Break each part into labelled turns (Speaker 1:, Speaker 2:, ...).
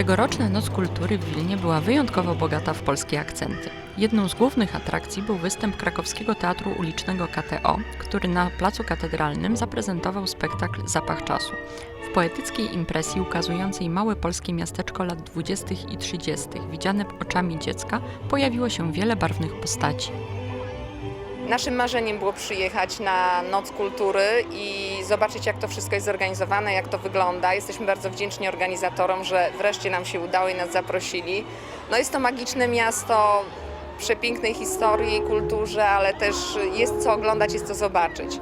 Speaker 1: Tegoroczna Noc Kultury w Wilnie była wyjątkowo bogata w polskie akcenty. Jedną z głównych atrakcji był występ krakowskiego teatru ulicznego KTO, który na Placu Katedralnym zaprezentował spektakl Zapach Czasu. W poetyckiej impresji ukazującej małe polskie miasteczko lat 20. i 30., widziane oczami dziecka, pojawiło się wiele barwnych postaci.
Speaker 2: Naszym marzeniem było przyjechać na Noc Kultury i zobaczyć, jak to wszystko jest zorganizowane, jak to wygląda. Jesteśmy bardzo wdzięczni organizatorom, że wreszcie nam się udało i nas zaprosili. No jest to magiczne miasto, przepięknej historii, kulturze, ale też jest co oglądać, jest co zobaczyć.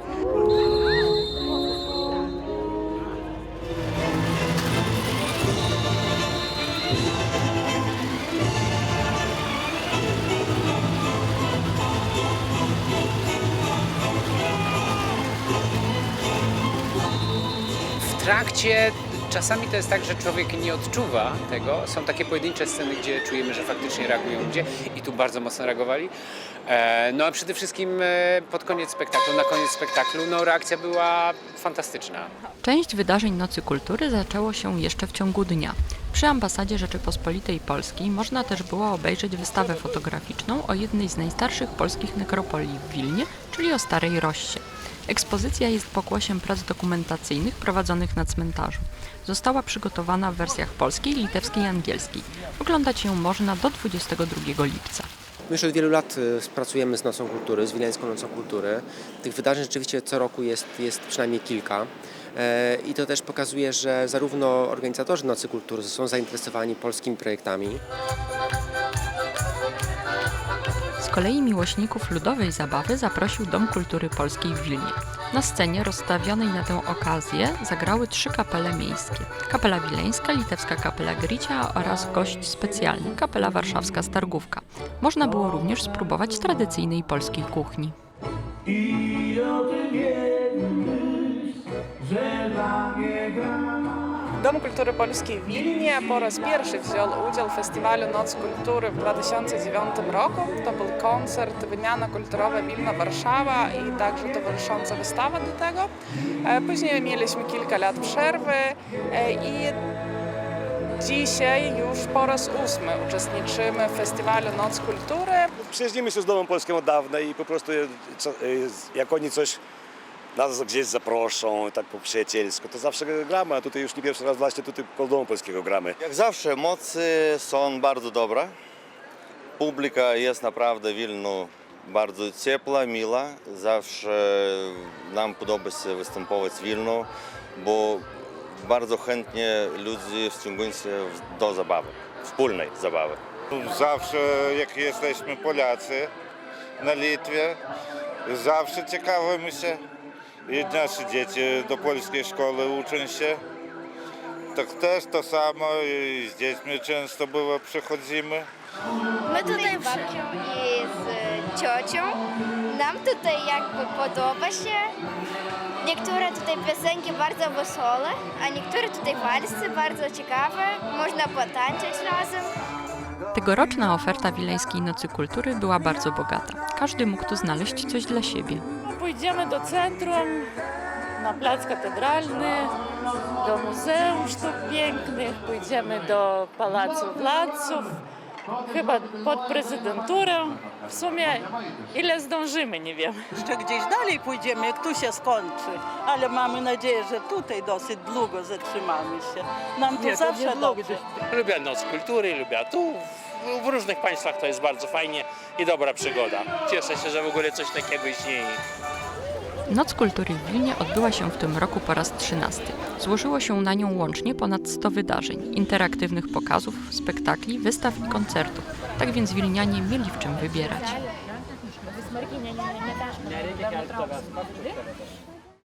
Speaker 3: W trakcie czasami to jest tak, że człowiek nie odczuwa tego. Są takie pojedyncze sceny, gdzie czujemy, że faktycznie reagują ludzie i tu bardzo mocno reagowali. E, no a przede wszystkim e, pod koniec spektaklu, na koniec spektaklu, no reakcja była fantastyczna.
Speaker 1: Część wydarzeń Nocy Kultury zaczęło się jeszcze w ciągu dnia. Przy ambasadzie Rzeczypospolitej Polskiej można też było obejrzeć wystawę fotograficzną o jednej z najstarszych polskich nekropolii w Wilnie, czyli o Starej Rossie. Ekspozycja jest pokłosiem prac dokumentacyjnych prowadzonych na cmentarzu. Została przygotowana w wersjach polskiej, litewskiej i angielskiej. Oglądać ją można do 22 lipca.
Speaker 4: My już od wielu lat y, pracujemy z Nocą Kultury, z Wileńską Nocą Kultury. Tych wydarzeń rzeczywiście co roku jest, jest przynajmniej kilka. E, I to też pokazuje, że zarówno organizatorzy Nocy Kultury są zainteresowani polskimi projektami,
Speaker 1: Z kolei miłośników ludowej zabawy zaprosił Dom Kultury Polskiej w Wilnie. Na scenie rozstawionej na tę okazję zagrały trzy kapele miejskie. Kapela Wileńska, Litewska Kapela Grycia oraz gość specjalny, Kapela Warszawska Stargówka. Można było również spróbować tradycyjnej polskiej kuchni.
Speaker 5: I o tym wiedzieć, że dla mnie gra.
Speaker 6: Dom Kultury Polskiej w Wilnie po raz pierwszy wziął udział w festiwalu Noc Kultury w 2009 roku. To był koncert, wymiana kulturowa Wilno-Warszawa i także towarzysząca wystawa do tego. E, Później mieliśmy kilka lat przerwy e, i dzisiaj już po raz ósmy uczestniczymy w festiwalu Noc Kultury.
Speaker 7: Przyjaźnimy się z Domem Polskim od dawna i po prostu e, jak oni coś nas gdzieś zaproszą, tak po przyjacielsku, to zawsze gramy, a tutaj już nie pierwszy raz właśnie tutaj koło Domu Polskiego gramy.
Speaker 8: Jak zawsze emocje są bardzo dobre. Publika jest naprawdę w Wilnu bardzo ciepła, miła. Zawsze nam podoba się występować w Wilnu, bo bardzo chętnie ludzie wciągają się do zabawy, wspólnej zabawy.
Speaker 9: Zawsze jak jesteśmy Polacy na Litwie, zawsze ciekawimy się i nasze dzieci do polskiej szkoły uczą się. Tak też to samo i z dziećmi często było przychodzimy.
Speaker 10: My tutaj z babcią i z ciocią. Nam tutaj jakby podoba się. Niektóre tutaj piosenki bardzo wesołe, a niektóre tutaj walsy bardzo ciekawe. Można potańczyć razem.
Speaker 1: Tegoroczna oferta Wileńskiej Nocy Kultury była bardzo bogata. Każdy mógł tu znaleźć coś dla siebie.
Speaker 11: Pójdziemy do centrum, na plac katedralny, do Muzeum Sztuk Pięknych, pójdziemy do Pałacu Władców, chyba pod prezydenturę. W sumie ile zdążymy, nie wiem.
Speaker 12: Jeszcze gdzieś dalej pójdziemy, jak tu się skończy. Ale mamy nadzieję, że tutaj dosyć długo zatrzymamy się. Nam tu zawsze dobrze.
Speaker 13: Lubię Noc Kultury, lubię tu. W, w różnych państwach to jest bardzo fajnie i dobra przygoda. Cieszę się, że w ogóle coś takiego istnieje.
Speaker 1: Noc Kultury w Wilnie odbyła się w tym roku po raz 13. Złożyło się na nią łącznie ponad 100 wydarzeń, interaktywnych pokazów, spektakli, wystaw i koncertów. Tak więc wilnianie mieli w czym wybierać.